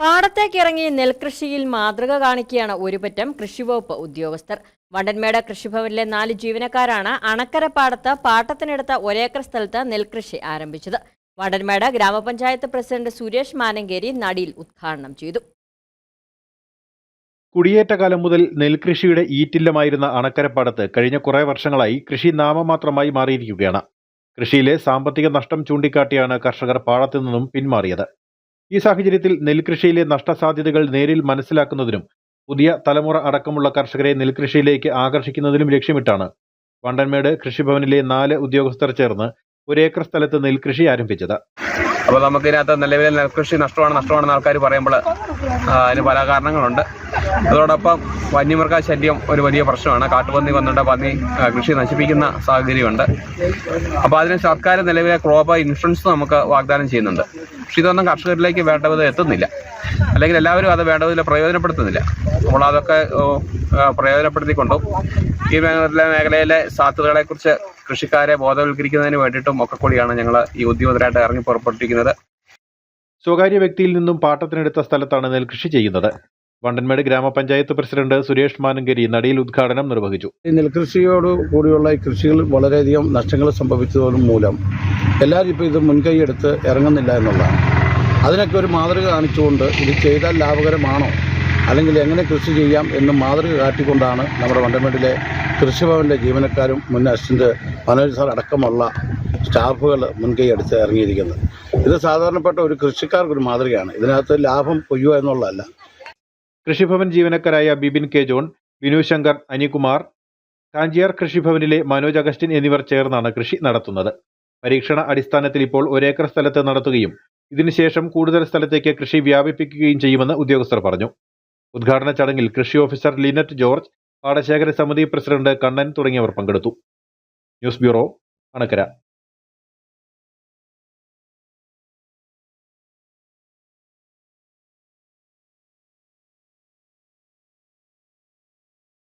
പാടത്തേക്കിറങ്ങി നെൽകൃഷിയിൽ മാതൃക കാണിക്കുകയാണ് ഒരുപറ്റം കൃഷിവകുപ്പ് ഉദ്യോഗസ്ഥർ. വണ്ടൻമേട് കൃഷിഭവനിലെ നാല് ജീവനക്കാരാണ് അണക്കര പാടത്ത് പാട്ടത്തിനെടുത്ത ഒരേക്കർ സ്ഥലത്ത് നെൽകൃഷി ആരംഭിച്ചത്. വണ്ടൻമേട് ഗ്രാമപഞ്ചായത്ത് പ്രസിഡന്റ് സുരേഷ് മാനങ്കേരി നടിയിൽ ഉദ്ഘാടനം ചെയ്തു. കുടിയേറ്റ കാലം മുതൽ നെൽകൃഷിയുടെ ഈറ്റില്ലമായിരുന്ന അണക്കരപ്പാടത്ത് കഴിഞ്ഞ കുറേ വർഷങ്ങളായി കൃഷി നാമമാത്രമായി മാറിയിരിക്കുകയാണ്. കൃഷിയിലെ സാമ്പത്തിക നഷ്ടം ചൂണ്ടിക്കാട്ടിയാണ് കർഷകർ പാടത്തു നിന്നും പിന്മാറിയത്. ഈ സാഹചര്യത്തിൽ നെൽകൃഷിയിലെ നഷ്ടസാധ്യതകൾ നേരിൽ മനസ്സിലാക്കുന്നതിനും പുതിയ തലമുറ അടക്കമുള്ള കർഷകരെ നെൽകൃഷിയിലേക്ക് ആകർഷിക്കുന്നതിനും ലക്ഷ്യമിട്ടാണ് വണ്ടൻമേട് കൃഷിഭവനിലെ നാല് ഉദ്യോഗസ്ഥർ ചേർന്ന് ഒരേക്കർ സ്ഥലത്ത് നെൽകൃഷി ആരംഭിച്ചത്. അപ്പോൾ നമുക്ക് ഇതിനകത്ത് നിലവിലെ നെൽകൃഷി നഷ്ടമാണ് നഷ്ടമാണെന്ന് ആൾക്കാർ പറയുമ്പോൾ അതിന് പല കാരണങ്ങളുണ്ട്. അതോടൊപ്പം വന്യമൃഗ ശല്യം ഒരു വലിയ പ്രശ്നമാണ്. കാട്ടുപന്നി വന്നിട്ട് പന്നി കൃഷി നശിപ്പിക്കുന്ന സാഹചര്യമുണ്ട്. അപ്പോൾ അതിന് സർക്കാർ നിലവിലെ ക്രോപ്പ് ഇൻഷുറൻസ് നമുക്ക് വാഗ്ദാനം ചെയ്യുന്നുണ്ട്. പക്ഷെ ഇതൊന്നും കർഷകരിലേക്ക് വേണ്ട വിധം എത്തുന്നില്ല. അല്ലെങ്കിൽ എല്ലാവരും അത് വേണ്ട പ്രയോജനപ്പെടുത്തുന്നില്ല. അപ്പോൾ അതൊക്കെ പ്രയോജനപ്പെടുത്തിക്കൊണ്ടും ഈ മേഖല മേഖലയിലെ സാധ്യതകളെക്കുറിച്ച് കൃഷിക്കാരെ ബോധവൽക്കരിക്കുന്നതിന് വേണ്ടിയിട്ടും ഒക്കെ കൂടിയാണ് ഞങ്ങൾ ഈ ഉദ്യോഗസ്ഥരായിട്ട് ഇറങ്ങി പുറപ്പെട്ടിരിക്കുന്നത്. സ്വകാര്യ വ്യക്തിയിൽ നിന്നും പാട്ടത്തിനെടുത്ത സ്ഥലത്താണ് നെൽകൃഷി ചെയ്യുന്നത്. വണ്ടൻമേട് ഗ്രാമപഞ്ചായത്ത് പ്രസിഡന്റ് സുരേഷ് മാനങ്കരി നടിയിൽ ഉദ്ഘാടനം നിർവഹിച്ചു. ഈ നെൽകൃഷിയോട് കൂടിയുള്ള ഈ കൃഷികൾ വളരെയധികം നഷ്ടങ്ങൾ സംഭവിച്ചതോടും മൂലം എല്ലാവരും ഇപ്പോൾ ഇത് മുൻകൈയെടുത്ത് ഇറങ്ങുന്നില്ല എന്നുള്ളതാണ്. അതിനൊക്കെ ഒരു മാതൃക കാണിച്ചുകൊണ്ട് ഇത് ചെയ്താൽ ലാഭകരമാണോ? അല്ലെങ്കിൽ എങ്ങനെ കൃഷി ചെയ്യാം എന്ന് മാതൃക കാട്ടിക്കൊണ്ടാണ് നമ്മുടെ വണ്ടമേട്ടിലെ കൃഷിഭവന്റെ ജീവനക്കാരും മുൻ അസിസ്റ്റന്റ് മനോജ് സാർ അടക്കമുള്ള സ്റ്റാഫുകൾ മുൻകൈ എടുത്ത് ഇറങ്ങിയിരിക്കുന്നത്. ഇത് സാധാരണപ്പെട്ട ഒരു കൃഷിക്കാർക്കൊരു മാതൃകയാണ്. ഇതിനകത്ത് ലാഭം കൊയ്യുക എന്നുള്ളതല്ല. കൃഷിഭവൻ ജീവനക്കാരായ ബിബിൻ കെ ജോൺ വിനു ശങ്കർ അനികുമാർ കാഞ്ചിയാർ കൃഷിഭവനിലെ മനോജ് അഗസ്റ്റിൻ എന്നിവർ ചേർന്നാണ് കൃഷി നടത്തുന്നത്. പരീക്ഷണ അടിസ്ഥാനത്തിൽ ഇപ്പോൾ ഒരേക്കർ സ്ഥലത്ത് നടത്തുകയും ഇതിനുശേഷം കൂടുതൽ സ്ഥലത്തേക്ക് കൃഷി വ്യാപിപ്പിക്കുകയും ചെയ്യുമെന്ന് ഉദ്യോഗസ്ഥർ പറഞ്ഞു. ഉദ്ഘാടന ചടങ്ങിൽ കൃഷി ഓഫീസർ ലിനറ്റ് ജോർജ് പാടശേഖര സമിതി പ്രസിഡന്റ് കണ്ണൻ തുടങ്ങിയവർ പങ്കെടുത്തു. News bureau Anakkara.